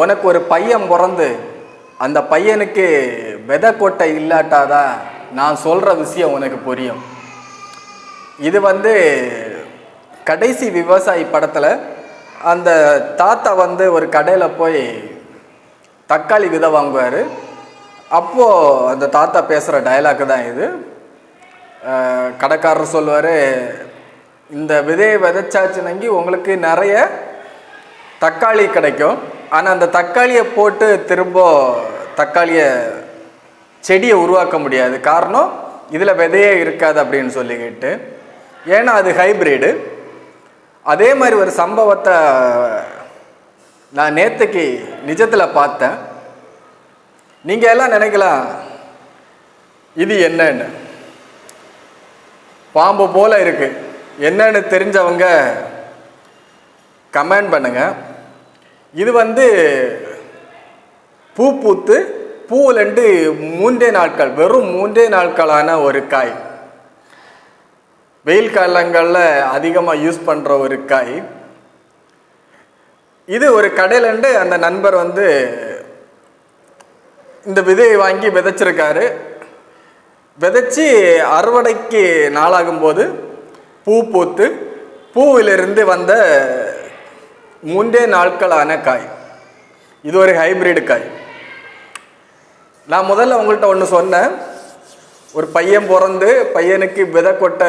உனக்கு ஒரு பையன் பிறந்து அந்த பையனுக்கு விதை கொட்டை இல்லாட்டாதான் நான் சொல்கிற விஷயம் உனக்கு புரியும். இது வந்து கடைசி விவசாயி படத்தில் அந்த தாத்தா வந்து ஒரு கடையில் போய் தக்காளி விதை வாங்குவார். அப்போது அந்த தாத்தா பேசுகிற டயலாக்கு தான் இது. கடைக்காரர் சொல்லுவார் இந்த விதையை விதைச்சாச்சுனங்கி உங்களுக்கு நிறைய தக்காளி கிடைக்கும். ஆனால் அந்த தக்காளியை போட்டு திரும்ப தக்காளியை செடியை உருவாக்க முடியாது. காரணம் இதில் விதையே இருக்காது அப்படின்னு சொல்லிக்கிட்டு. ஏன்னா அது ஹைப்ரிடு அதே மாதிரி ஒரு சம்பவத்தை நான் நேற்றுக்கு நிஜத்தில் பார்த்தேன். நீங்கள் எல்லாம் நினைக்கலாம் இது என்னன்னு. பாம்பு போல இருக்குது என்னன்னு தெரிஞ்சவங்க கமெண்ட் பண்ணுங்கள் இது வந்து பூ பூத்து பூவிலண்டு மூன்றே நாட்கள் வெறும் மூன்றே நாட்களான ஒரு காய். வெயில் காலங்களில் அதிகமாக யூஸ் பண்ணுற ஒரு காய். இது ஒரு கடையிலேருந்து அந்த நண்பர் வந்து இந்த விதையை வாங்கி விதைச்சிருக்காரு. விதைச்சி அறுவடைக்கு நாளாகும்போது பூ பூத்து பூவிலிருந்து வந்த மூன்றே நாட்களான காய். இது ஒரு ஹைப்ரிடு காய். நான் முதல்ல உங்கள்கிட்ட ஒன்று சொன்னேன். ஒரு பையன் பிறந்து பையனுக்கு விதை கொட்டை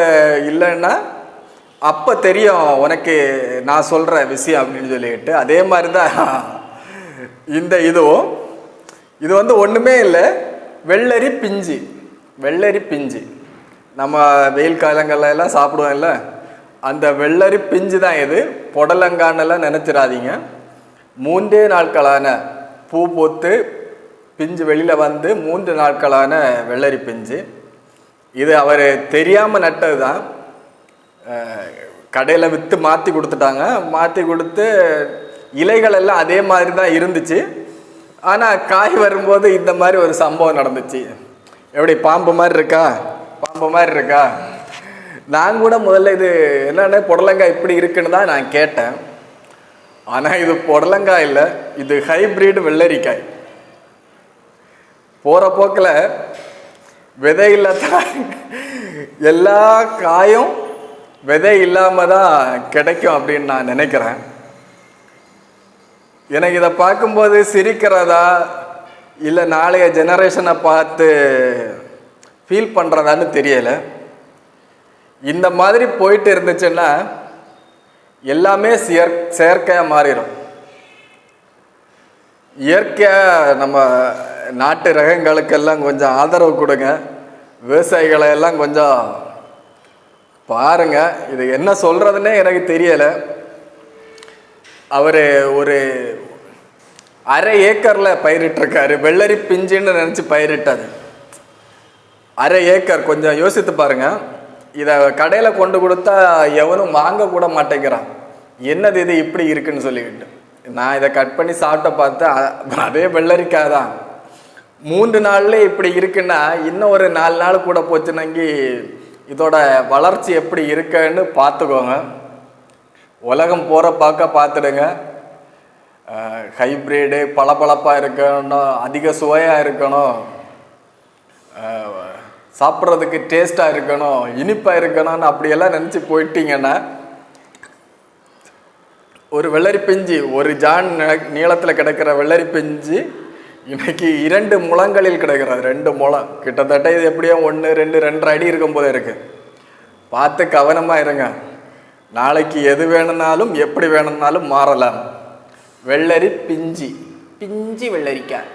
இல்லைன்னா அப்போ தெரியும் உனக்கு நான் சொல்கிற விஷயம் அப்படின்னு சொல்லிட்டு. அதே மாதிரி தான் இந்த இதுவும். இது வந்து ஒன்றுமே இல்லை. வெள்ளரி பிஞ்சு. வெள்ளரி பிஞ்சு. நம்ம வெயில் காலங்கள்ல எல்லாம் சாப்பிடுவோம்ல. அந்த வெள்ளரி பிஞ்சு தான் இது. புடலங்கானெல்லாம் நினச்சிடாதீங்க மூன்றே நாட்களான பூ பூத்து பிஞ்சு வெளியில் வந்து மூன்று நாட்களான வெள்ளரி பிஞ்சு. இது அவர் தெரியாமல் நட்டது தான் கடையில் விற்று மாற்றி கொடுத்துட்டாங்க. மாற்றி கொடுத்து இலைகள் எல்லாம் அதே மாதிரி தான் இருந்துச்சு. ஆனால் காய் வரும்போது இந்த மாதிரி ஒரு சம்பவம் நடந்துச்சு. எப்படி பாம்பு மாதிரி இருக்கா? பாம்பு மாதிரி இருக்கா? நான் கூட முதல்ல இது என்னென்ன புடலங்காய் இப்படி இருக்குன்னு தான் நான் கேட்டேன். ஆனால் இது புடலங்காய் இல்லை இது ஹைபிரிட் வெள்ளரிக்காய். போகிற போக்கில் விதை இல்லாதான் எல்லா காயும் விதை இல்லாமல் தான் கிடைக்கும் அப்படின்னு நான் நினைக்கிறேன். எனக்கு இதை பார்க்கும்போது சிரிக்கிறதா இல்லை நாளைய ஜெனரேஷனை பார்த்து ஃபீல் பண்ணுறதான்னு தெரியலை. இந்த மாதிரி போயிட்டு இருந்துச்சுன்னா எல்லாமே செயற் செயற்கையாக மாறிடும் இயற்கையாக நம்ம நாட்டு ரகங்களுக்கெல்லாம் கொஞ்சம் ஆதரவு கொடுங்க. விவசாயிகளை எல்லாம் கொஞ்சம் பாருங்க. இது என்ன சொல்கிறதுனே எனக்கு தெரியலை. அவர் ஒரு அரை ஏக்கரில் பயிரிட்டிருக்காரு. வெள்ளரி பிஞ்சுன்னு நினச்சி பயிரிட்டது. அரை ஏக்கர் கொஞ்சம் யோசித்து பாருங்கள் இதை கடையில் கொண்டு கொடுத்தா எவனும் வாங்க கூட மாட்டேங்கிறான். என்னது இது இப்படி இருக்குன்னு சொல்லிக்கிட்டு. நான் இதை கட் பண்ணி சாப்பிட்ட பார்த்தா அதே வெள்ளரிக்காய் தான். மூன்று நாள்ல இப்படி இருக்குன்னா இன்னும் ஒரு நாலு நாள் கூட போச்சுனங்கி இதோட வளர்ச்சி எப்படி இருக்குன்னு பார்த்துக்கோங்க. உலகம் போகிற பார்க்க பார்த்துடுங்க. ஹைப்ரிடு பளபளப்பாக இருக்கணும் அதிக சுவையாக இருக்கணும். சாப்பிட்றதுக்கு டேஸ்ட்டாக இருக்கணும் இனிப்பாக இருக்கணும்னு அப்படியெல்லாம் நினச்சி போயிட்டீங்கன்னா ஒரு வெள்ளரி பிஞ்சு ஒரு ஜான் நீளத்தில் கிடக்கிற வெள்ளரி பிஞ்சு இன்னைக்கு இரண்டு முழங்களில் கிடக்கிறது. ரெண்டு முழம் கிட்டத்தட்ட இது எப்படியோ ஒன்று ரெண்டு ரெண்டரை அடி இருக்கும் போது இருக்கு. பார்த்து கவனமாக இருங்க. நாளைக்கு எது வேணும்னாலும் எப்படி வேணும்னாலும் மாறலாம். வெள்ளரி பிஞ்சி. பிஞ்சி வெள்ளரிக்காய்.